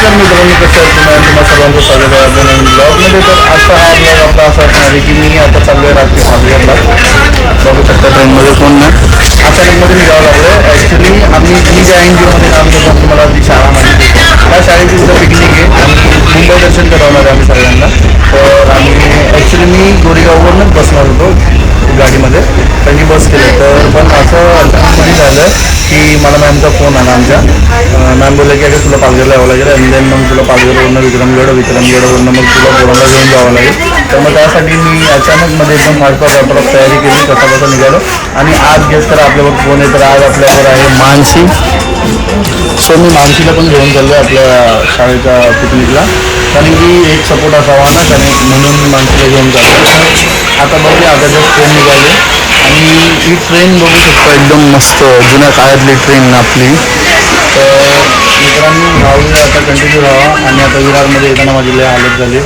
नमस्कार मित्रांनो कसं आहे? तुम्हाला तुम्हाला सर्वांचं स्वागत आहे आपल्या नवीन ब्लॉगमध्ये. तर आता हा ब्लॉग आपला असा असणार आहे की मी आता चाललो आहे रात्री हाजरला बघू शकता ट्रेनमध्ये कोण नाही. अचानकमध्ये जावं लागलं. ॲक्च्युली आम्ही मी ज्या एन जी ओमध्ये काम करतो तुम्हाला जी शाळा माहिती त्या शाळेची सुद्धा पिकनिक आहे. आणि मुंबई दर्शन करवणार आहे आम्ही सगळ्यांना. तर आम्ही ॲक्च्युली मी गोरेगाववरूनच बसणार होतो. गाडीमध्ये. त्यांनी बस केलं. तर पण असं अचानकमध्ये झालं की मला मॅमचा फोन आला आमच्या. मॅम बोलले की अरे तुला पालघरला यावं लागेल आणि देन मग तुला पालघरवरनं विक्रमगड विक्रमगडवरनं मग तुला पोरांना घेऊन जावं लागेल. तर मग त्यासाठी मी अचानकमध्ये एकदम फास्ट फास्ट तयारी केली कसा कसा निघालो. आणि आज गेस तर आपल्यावर फोन आहे तर आज आपल्यावर आहे मानसी. सो मी मानसीला पण घेऊन चाललो आहे आपल्या शाळेच्या पिकनिकला कारण की एक सपोर्ट असावा ना कारण म्हणून मी मानसीला घेऊन चाललो आता बघूया आता ट्रेन निघाली. आणि ही ट्रेन बघू शकतो एकदम मस्त जुन्या काळातली ट्रेन आपली. तर मित्रांनो राहूया आता कंटिन्यू राहा. आणि आता विरारमध्ये येताना माझी लय हालत झाली.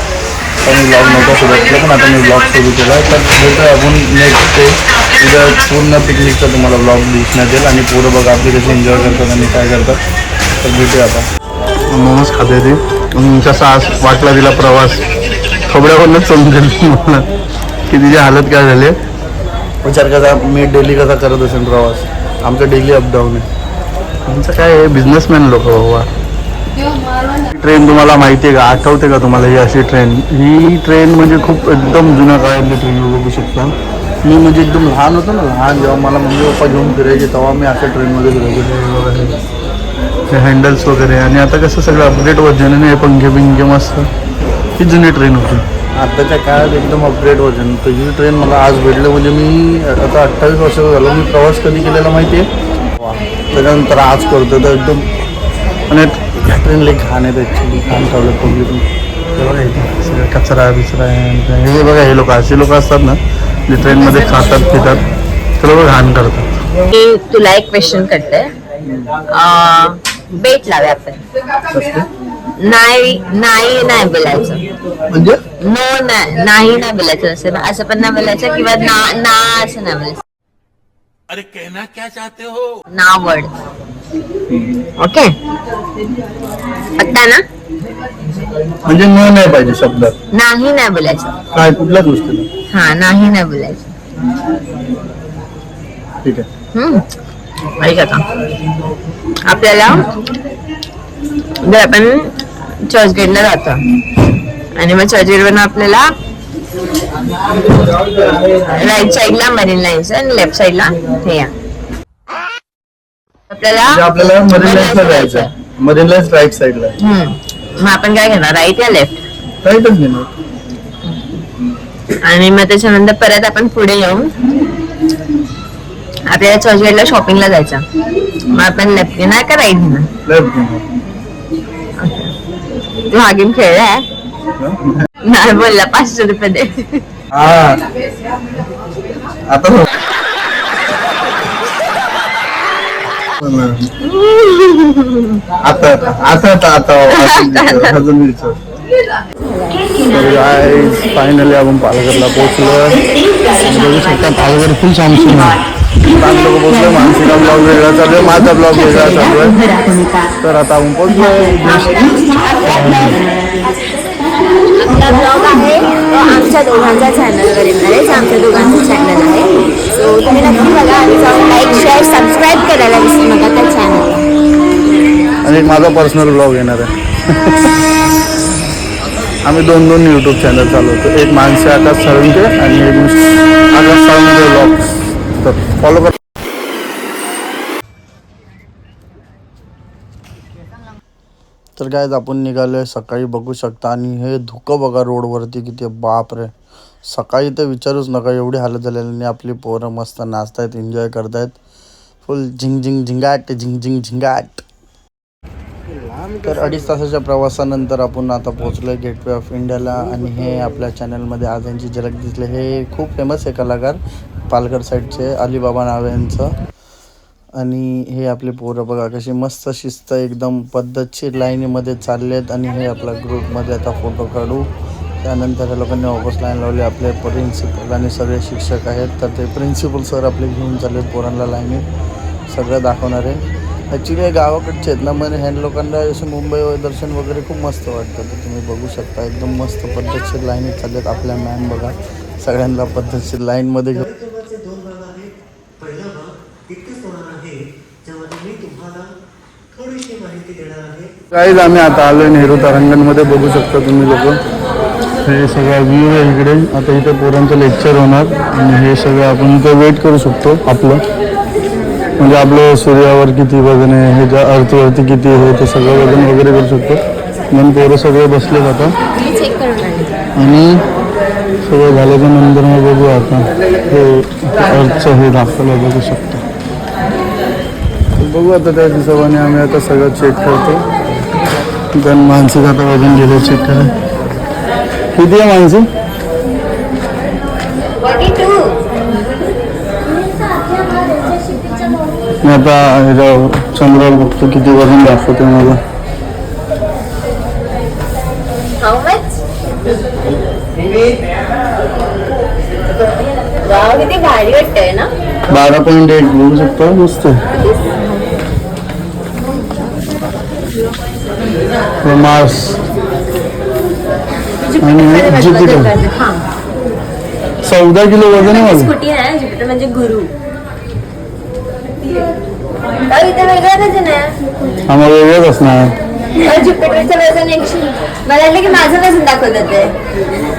तर मी ब्लॉग नव्हता सुरू केला पण आता मी ब्लॉग सुरू केला तर तिथं आपण नेक्स्ट डे उद्या पूर्ण पिकनिकचा तुम्हाला ब्लॉग दिसण्यात येईल. आणि पोरं बघा आपली कशी एन्जॉय करतात आणि काय करतात. तर भेटूया आता. मोमोज खाते ते. आणि कसा आज वाटला तिला प्रवास. खबड्यावरूनच समजून गेली मला. की तिची हालत काय झाली. विचार कसा मी डेली कसा करत असेल प्रवास? आमचं डेली अपडाऊन आहे. आमचं काय आहे बिझनेसमॅन लोक बाबा ट्रेन तुम्हाला माहिती आहे का? आठवते का तुम्हाला ही अशी ट्रेन ही ट्रेन म्हणजे खूप एकदम जुन्या काळातली ट्रेन बघू शकता. मी म्हणजे एकदम लहान होतो ना लहान जेव्हा मला मम्मी पप्पा घेऊन फिरायचे तेव्हा मी अशा ट्रेनमध्ये फिरायचो. हँडल्स वगैरे. आणि आता कसं सगळं अपडेट वर्जन आहे पंखे बिंखे मस्त. ही जुनी ट्रेन होती. आताच्या काळात एकदम अपग्रेड वर्जन तर ही ट्रेन मला आज भेटलं. म्हणजे मी आता अठ्ठावीस वर्ष झालो. मी प्रवास कधी केलेला माहिती आहे त्याच्यानंतर आज करतो तर एकदम आणि ट्रेन लई घाण आहेत. ॲक्च्युली घाण ठेवलं पब्लिक सगळं कचरा बिचरा आहे. हे बघा हे लोक असे लोक असतात ना जे ट्रेनमध्ये खातात पितात. ते लोक घाण करतात. तुला एक क्वेश्चन करते. बेट लावे आपण नाही नाही नाही बोलायचं. म्हणजे? नो नाही नाही नाही बोलायचं असं ना असं पण नाही बोलायचं किंवा ना ना असं नाही बोलायचं. अरे कहना क्या चाहते हो? ना वर्ड ओके पत्ता ना? म्हणजे न नाही पाहिजे शब्द. नाही नाही बोलायचं. काय कुठल्याच गोष्टी हा नाही नाही बोलायचं. ठीक आहे. हम्म. ऐक आता आपल्याला जर आपण चर्चगेटला जातो. आणि मग चर्चगेटवरून आपल्याला राईट साईडला मरीन लाईन्स आणि लेफ्ट साईडला हे या. म्हणजे आपल्याला आपल्याला मरीन लाईन्सला जायचं मरीन लाईन्स राईट साईडला हम्म. मग आपण काय घेणार? राईट या लेफ्ट राईटच घेणार. आणि मग त्याच्यानंतर परत आपण पुढे येऊन आपल्याला चर्चगेटला शॉपिंगला जायचं. मग आपण लेफ्ट घेणार का राईट घेणार? लेफ्ट घेणार. तू हा गेम खेळलाय नाही बोलला पाचशे रुपये दे आता. आता आता आता अजून फायनली आपण पालघरला पोहोचलो बघू शकता पालघर फुल सॅमसंग पाच लोक मानसीचा ब्लॉग वेगळा चालू आहे माझा ब्लॉग वेगळा चालू आहे तर आता आपण पोहोचलो आपला ब्लॉग आहे तो आमच्या दोघांच्या चॅनलवर येणार आहे जे आमच्या दोघांचं चॅनल आहे सो तुम्ही नक्की बघा आणि जाऊन लाईक शेअर सबस्क्राईब करायला विसरू नका त्या चॅनलला आणि एक माझा पर्सनल ब्लॉग येणार आहे आम्ही दोन दोन यूट्यूब चॅनल चालवतो एक मानसी आकाश साळुंके आणि एक आकाश साळुंके ब्लॉग्स तर फॉलो कर. तर काय आपण निघालोय. सकाळी बघू शकता. आणि हे धुकं बघा रोडवरती किती बाप रे सकाळी तर विचारूच नका. एवढी हालत झालेली आणि आपली पोरं मस्त नाचतायत एन्जॉय करतायत. फुल झिंग झिंग झिंगाट झिंग झिंग झिंगाट. तर अडीच तासाच्या प्रवासानंतर आपण आता पोहोचलो गेटवे ऑफ इंडियाला आणि हे आपल्या चॅनलमध्ये आज यांची झलक दिसले. हे खूप फेमस आहे कलाकार. पालघर साईडचे अलिबाबा नाव यांचं. आणि हे आपले पोरं बघा कशी मस्त शिस्त एकदम पद्धतशीर लाईनीमध्ये चाललेत. आणि हे आपल्या ग्रुपमध्ये आता फोटो काढू. त्यानंतर या लोकांनी ऑफिस लाईन लावली आपले प्रिन्सिपल आणि सगळे शिक्षक आहेत. तर ते प्रिन्सिपल सर आपले घेऊन चाललेत पोरांना लाईनीत सगळं दाखवणार आहे. ॲक्च्युली गावाकडचे आहेत ना म्हणजे ह्या लोकांना जसं मुंबई दर्शन वगैरे खूप मस्त वाटतं. तर तुम्ही बघू शकता एकदम मस्त पद्धतशीर लाईनीत आहेत आपल्या मॅम बघा. सगळ्यांना पद्धतशीर लाईनमध्ये घेऊन. दोन भाग आहेत. पहिला भाग इतकंच होणार आहे ज्यामध्ये मी तुम्हाला थोडीशी माहिती देणार आहे. काहीच आम्ही आता आलोय नेहरू तारांगणमध्ये. बघू शकता तुम्ही लोक. हे सगळा व्ह्यू आहे इकडे. आता इथे पोरांचं लेक्चर होणार. आणि हे सगळं आपण इथे वेट करू शकतो आपलं. म्हणजे आपलं सूर्यावर किती वजन आहे ह्याच्या अर्थवरती किती आहे ते सगळं वजन वगैरे करू शकतो. मग पोरं सगळे बसले आणते आणि सगळं झाल्याच्यानंतर मग बघू आता. हे अर्थचं हे दाखवलं बघू शकतो. बघू आता त्या हिशोबाने आम्ही आता सगळं चेक करतो. कारण मानसिक आता वजन गेलं चेक करा किती आहे मानसिक मी आता ह्याच्या चंद्रावर बघतो किती वजन दाखवते मला. किती भारी वाटतंय ना। बारा पॉईंट एट शकतो मस्त. हे। मार्स आणि ज्युपिटर चौदा किलो वज़न आहे माझं स्कूटी आहे ज्युपिटर म्हणजे गुरु। इथे वेगळं वज़न आहे आम्हाला वेगळंच असणार अहो, ज्युपिटरचं वज़न एकशे मला की माझं वज़न दाखवत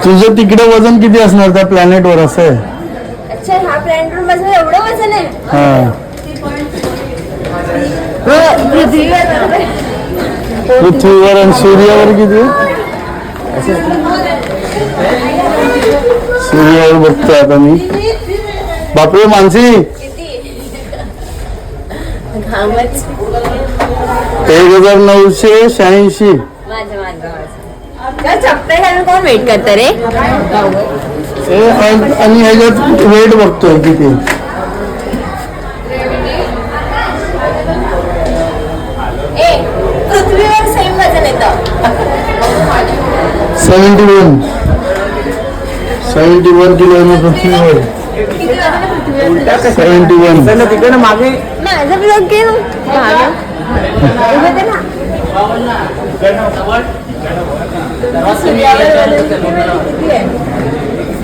तुझं तिकडे वजन किती असणार त्या प्लॅनेटवर असं आहे अच्छा हा प्लॅनेटवर माझं एवढं वजन आहे हा हो, पृथ्वीवर बरोबर. पृथ्वीवर आणि सूर्यावर किती आहे? सूर्यावर बघतोय आता मी बापरे मानसी? एक हजार नऊशे शहाऐंशी माझं माझं माझं का चप्पल घालून कोण वेट करतं रे? हे आणि ह्याच्यात वेट बघतोय किती? ए पृथ्वीवर सेम वजन येतं. Seventy one seventy one kilo पृथ्वीवर. सेवन्टी वन माझं ब्लॉग घे ना. मागे.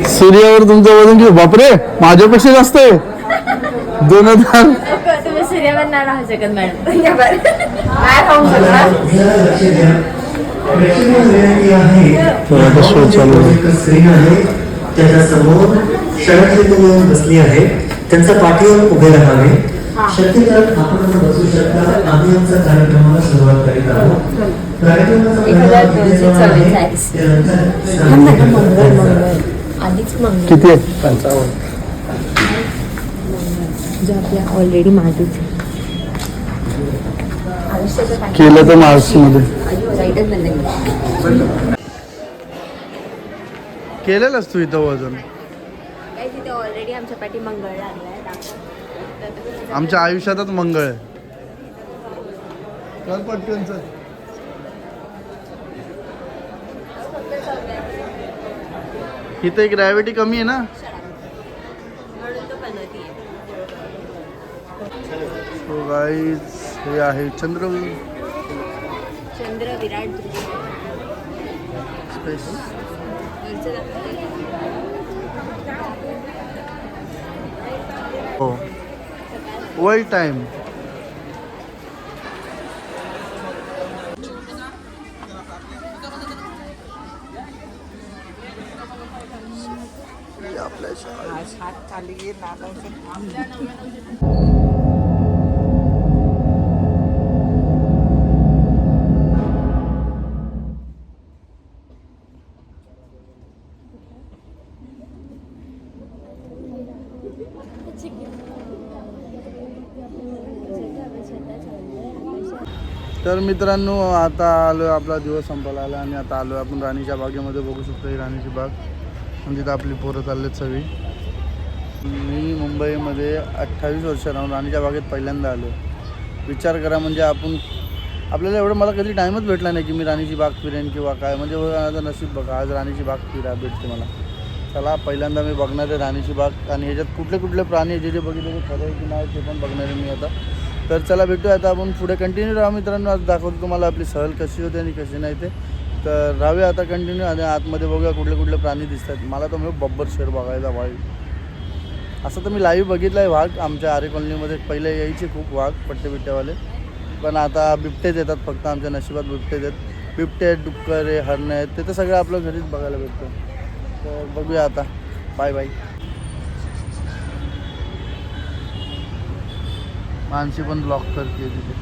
सूर्यावर तुमचं वजन किती? बापरे माझ्यापेक्षा जास्त आहे. दोन हजार. सूर्यावर नाही राहू शकत मॅडम. त्याच्यासमोर येऊन बसली आहे त्यांच्या पाठीवर उभे राहावे. शक्यतर आपण बसू शकता. आम्ही आमच्या कार्यक्रमाला सुरुवात करीत आहोत. कार्यक्रमाचा एक हजार वेळ दोनशे किती आहे? चव्वेचाळीस. त्यानंतर आधीच मग किती आहे? जे आपल्या ऑलरेडी मागेच केलं तर मार्च मध्ये केलेलंच तू इथं वजन. काय तिथे ऑलरेडी आमच्या पाठी मंगळ लागलाय. आमच्या आयुष्यातच मंगळ आहे. चल पटकन चल. इथं एक ग्रॅव्हिटी कमी आहे ना? सो गाईज हे आहे चंद्र. चंद्र विराट. हो. वर्ल्ड टाइम आपल्या शाळेत. तर मित्रांनो आता आलो आपला दिवस संपायला आला आणि आता आलो आपण राणीच्या बागेमध्ये बघू शकतो ही राणीची बाग. आणि तिथं आपली पोरं चाललेत सगळी. मी मुंबईमध्ये अठ्ठावीस वर्ष राहून राणीच्या बागेत पहिल्यांदा आलो विचार करा म्हणजे आपण आपल्याला एवढं मला कधी टाईमच भेटला नाही की मी राणीची बाग फिरेन किंवा काय. म्हणजे आता नशीब बघा आज राणीची बाग फिरा भेटते मला. चला पहिल्यांदा मी बघणार आहे राणीची बाग. आणि ह्याच्यात कुठले कुठले प्राणी आहे जे जे बघितले ते खरं आहे की नाही ते पण बघणार आहे मी आता. तर चला भेटूया. आता आपण पुढे कंटिन्यू राहा मित्रांनो. आज दाखवतो तुम्हाला आपली सहल कशी होते आणि कशी नाही ते. तर राहूया आता कंटिन्यू आणि आतमध्ये बघूया कुठले कुठले प्राणी दिसतात. मला तर मग बब्बर शेर बघायचा वाघ असं तर मी लाईव्ह बघितला आहे वाघ. आमच्या आरे कॉलनीमध्ये पहिले यायचे खूप वाघ पट्टे बिट्टेवाले. पण आता बिबटेच येतात फक्त आमच्या नशिबात बिबटेच आहेत. बिबटे आहेत डुक्कर आहे हरणं आहेत. ते तर सगळं आपल्या घरीच बघायला भेटतं. तर बघूया आता. बाय बाय माणसे पण ब्लॉक करते तिथे.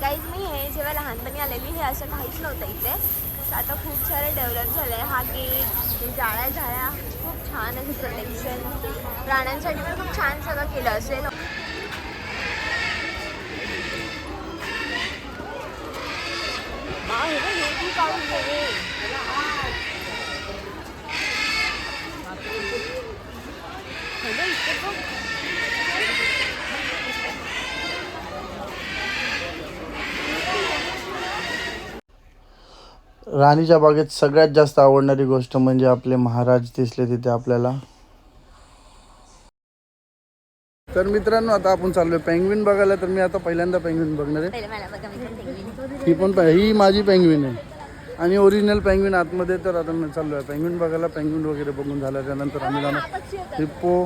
गाईज मी हे जेव्हा लहानपणी आलेली हे असं काहीच नव्हतं इथे. आता खूप सारे डेव्हलप झालं आहे हा गेट जाळ्या जाळ्या खूप छान आहे प्रोटेक्शन प्राण्यांसाठी पण खूप छान सगळं केलं असेल. राणीच्या बागेत सगळ्यात जास्त आवडणारी गोष्ट म्हणजे आपले महाराज दिसले तिथे आपल्याला. तर मित्रांनो आता आपण चाललोय पेंग्विन बघायला. तर मी आता पहिल्यांदा पेंग्विन बघणार आहे. ही पण ही माझी पेंग्विन आहे. आणि ओरिजिनल पेंग्विन आतमध्ये तर आता मी चाललो आहे पेंग्विन बघायला पेंग्विन वगैरे बघून झाल्याच्यानंतर आम्ही जाणार. हिप्पो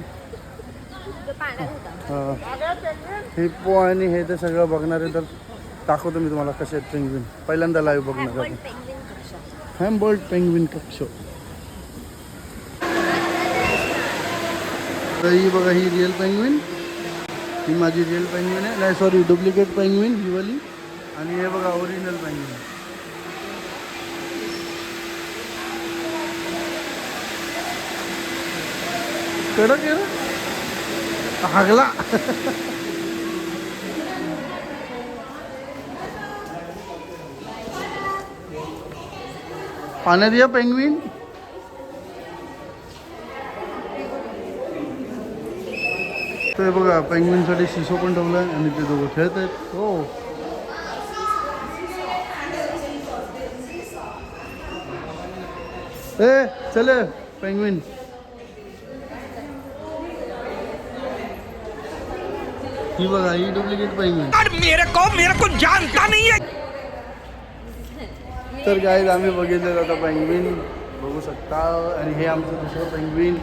हिप्पो आणि हे ते सगळं बघणार आहे तर दाखवतो मी तुम्हाला कसे आहेत पेंग्विन पहिल्यांदा लाईव्ह बघणार पेंग्विन हॅम्बर्ड पेंग्विन कक्ष तर ही बघा ही रिअल पेंग्विन ही माझी रिअल पेंग्विन आहे. नाही सॉरी डुप्लिकेट पेंग्विन ही वाली. आणि हे बघा ओरिजिनल पेंग्विन कडक आहे ना? हागला. पाण्यात या पेंगवीन. ते बघा पेंग्विनसाठी शिसो पण ठेवलाय आणि ते दोघं खेळत आहेत. हो. ए चले पेंगवीन. ही बघा ही डुप्लिकेट पेंग्विन और मेरे को मेरे को जानता नहीं है। तर गाईज आम्ही बघितलं आता पेंग्विन बघू शकता. आणि हे आमचं दुसरं पेंग्विन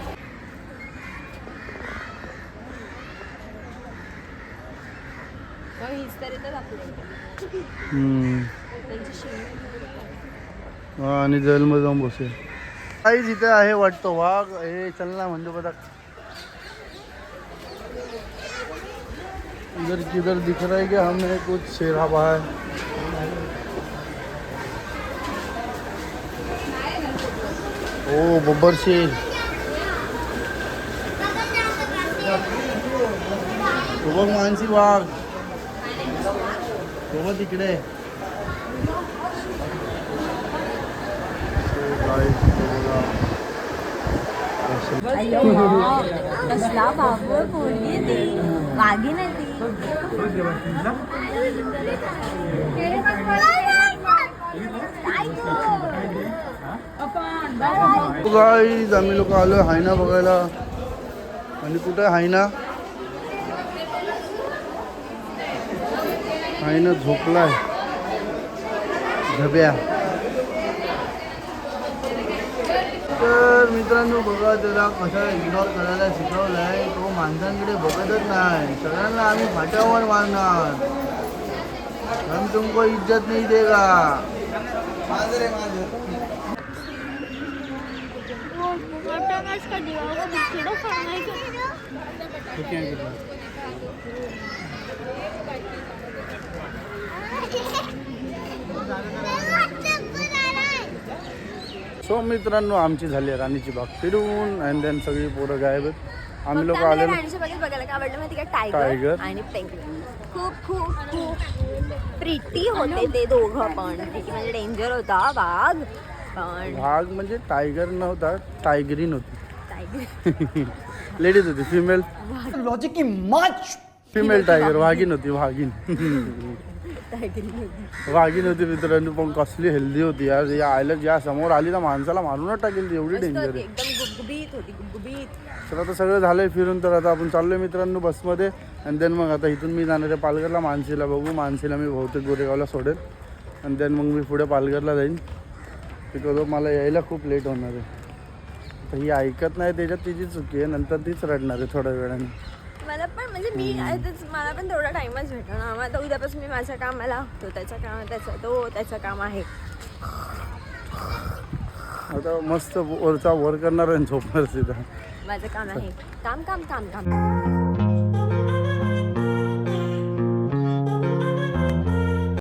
हा, आणि जेलमध्ये जाऊन बसेल. काहीच इथे आहे वाटतं वाघ. हे चल ना म्हणजे बघा. इधर किधर दिख रहा है कि हमें कुछ शेर है? ओ, बब्बर शेर मानसी वाघ तो बघ तिकडे कसला बाबू पोरगी ती वाघी नाही गाईज आम्ही लोक आलोय हायना बघायला. आणि कुठे हायना? हायना झोपलाय. धब्या तर मित्रांनो बघा त्याला कसं इग्नोर करायला शिकवलंय तो माणसांकडे बघतच नाही. सगळ्यांना आम्ही फाट्यावर मारणार. हम तुमको इज्जत नाही देगा. सो मित्रांनो आमची झाली आहे राणीची बाग फिरून अँड देन सगळी पोरं गायब आहेत. आम्ही लोक फक्त आम्हाला आलेलो. राणीच्या बागेत बघायला काय आवडलं माहिती का? Tiger. टायगर आणि पेंग्विन खूप खूप खूप प्रिटी होते ते दोघं पण. प्रिटी म्हणजे डेंजर होता वाघ पण वाघ म्हणजे टायगर नव्हता टायगरीन होती. टायगर लेडीज होती फिमेल लॉजिक की माच फिमेल टायगर वाघीण होती वाघीण. वाघीण होती मित्रांनो पण कसली हेल्दी होती यार. या आयला ज्या समोर आली ना माणसाला मारूनच टाकेल ती एवढी डेंजर आहे. तर आता सगळं झालंय फिरून तर आता आपण चाललोय मित्रांनो बसमध्ये आणि देन मग आता इथून मी जाणार आहे पालघरला मानसीला बघू. मानसीला मी बहुतेक गोरेगावला सोडेल. आणि देन मग मी पुढे पालघरला जाईन. बिकॉज मला यायला खूप लेट होणार आहे. तर ही ऐकत नाही त्याच्यात तिची चुकी आहे. नंतर तीच रडणार आहे थोड्या वेळाने. मला पण म्हणजे मी मला पण तेवढा टाइमच भेटला ना. आता उद्यापासून मी माझ्या कामाला तो त्याच्या काम त्याचं तो त्याचं काम आहे. आता मस्त वरचा वर करणार आणि झोपणार माझं काम आहे. काम काम काम काम.